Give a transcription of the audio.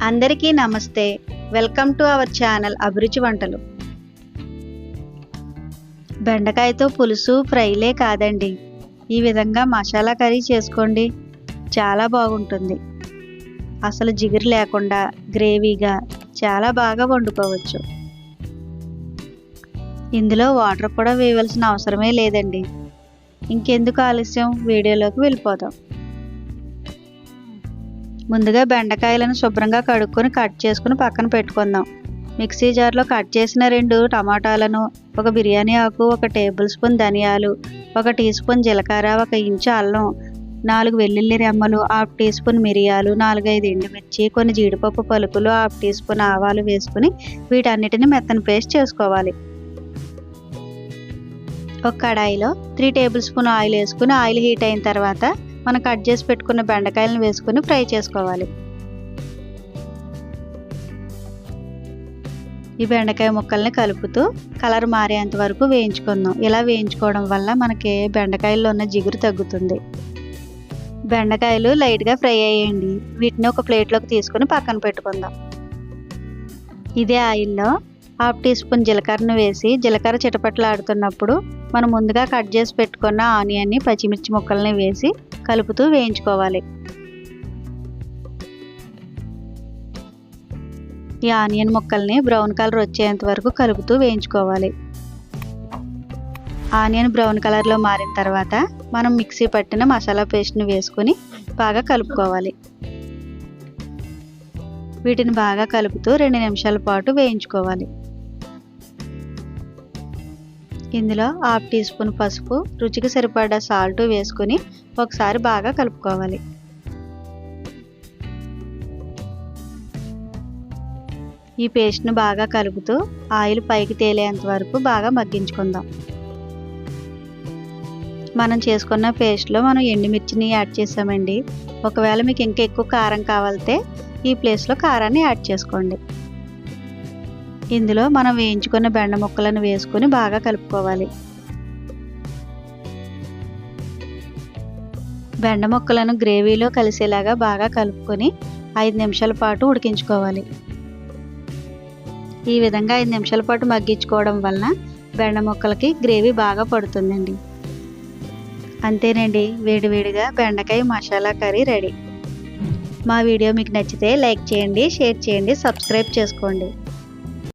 అందరికీ నమస్తే. Welcome to our channel అభిరుచి వంటలు. బెండకాయతో పులుసు ఫ్రైలే కాదండి. ఈ విధంగా మసాలా కర్రీ చేసుకోండి. చాలా బాగుంటుంది. అసలు జిగురు లేకుండా గ్రేవీగా చాలా బాగా వండుకోవచ్చు. ఇందులో వాటర్ కూడా వేయవలసిన అవసరమే లేదండి. ఇంకెందుకు ఆలస్యం? వీడియోలోకి వెళ్ళిపోదాం. ముందుగా బెండకాయలను శుభ్రంగా కడుక్కొని కట్ చేసుకుని పక్కన పెట్టుకుందాం. మిక్సీ జార్లో కట్ చేసిన రెండు టమాటాలను ఒక బిర్యానీ ఆకు ఒక టేబుల్ స్పూన్ ధనియాలు ఒక టీ స్పూన్ జీలకర్ర ఒక ఇంచు అల్లం నాలుగు వెల్లుల్లి రెమ్మలు హాఫ్ టీ స్పూన్ మిరియాలు నాలుగైదు ఎండుమిర్చి కొన్ని జీడిపప్పు పలుకులు హాఫ్ టీ స్పూన్ ఆవాలు వేసుకుని వీటన్నిటిని మెత్తని పేస్ట్ చేసుకోవాలి. ఒక కడాయిలో త్రీ టేబుల్ స్పూన్ ఆయిల్ వేసుకుని ఆయిల్ హీట్ అయిన తర్వాత మనం కట్ చేసి పెట్టుకున్న బెండకాయలను వేసుకొని ఫ్రై చేసుకోవాలి. ఈ బెండకాయ ముక్కల్ని కలుపుతూ కలర్ మారేంత వరకు వేయించుకుందాం. ఇలా వేయించుకోవడం వల్ల మనకి బెండకాయల్లో ఉన్న జిగురు తగ్గుతుంది. బెండకాయలు లైట్గా ఫ్రై అయ్యేయండి. వీటిని ఒక ప్లేట్లోకి తీసుకుని పక్కన పెట్టుకుందాం. ఇదే ఆయిల్లో హాఫ్ టీ స్పూన్ జీలకర్రను వేసి జీలకర్ర చిటపట్లాడుతున్నప్పుడు మనం ముందుగా కట్ చేసి పెట్టుకున్న ఆనియన్ని పచ్చిమిర్చి ముక్కల్ని వేసి కలుపుతూ వేయించుకోవాలి. ఈ ఆనియన్ ముక్కల్ని బ్రౌన్ కలర్ వచ్చేంత వరకు కలుపుతూ వేయించుకోవాలి. ఆనియన్ బ్రౌన్ కలర్లో మారిన తర్వాత మనం మిక్సీ పట్టిన మసాలా పేస్ట్ని వేసుకొని బాగా కలుపుకోవాలి. వీటిని బాగా కలుపుతూ రెండు నిమిషాల పాటు వేయించుకోవాలి. ఇందులో హాఫ్ టీ స్పూన్ పసుపు రుచికి సరిపడా సాల్ట్ వేసుకొని ఒకసారి బాగా కలుపుకోవాలి. ఈ పేస్ట్ను బాగా కలుపుతూ ఆయిల్ పైకి తేలేంత వరకు బాగా మగ్గించుకుందాం. మనం చేసుకున్న పేస్ట్లో మనం ఎండుమిర్చిని యాడ్ చేసామండి. ఒకవేళ మీకు ఇంకా ఎక్కువ కారం కావాలితే ఈ ప్లేస్లో కారాన్ని యాడ్ చేసుకోండి. ఇందులో మనం వేయించుకున్న బెండ ముక్కలను వేసుకొని బాగా కలుపుకోవాలి. బెండ ముక్కలను గ్రేవీలో కలిసేలాగా బాగా కలుపుకొని ఐదు నిమిషాల పాటు ఉడికించుకోవాలి. ఈ విధంగా ఐదు నిమిషాల పాటు మగ్గించుకోవడం వలన బెండ ముక్కలకి గ్రేవీ బాగా పడుతుందండి. అంతేనండి వేడివేడిగా బెండకాయ మసాలా కర్రీ రెడీ. మా వీడియో మీకు నచ్చితే లైక్ చేయండి షేర్ చేయండి సబ్స్క్రైబ్ చేసుకోండి.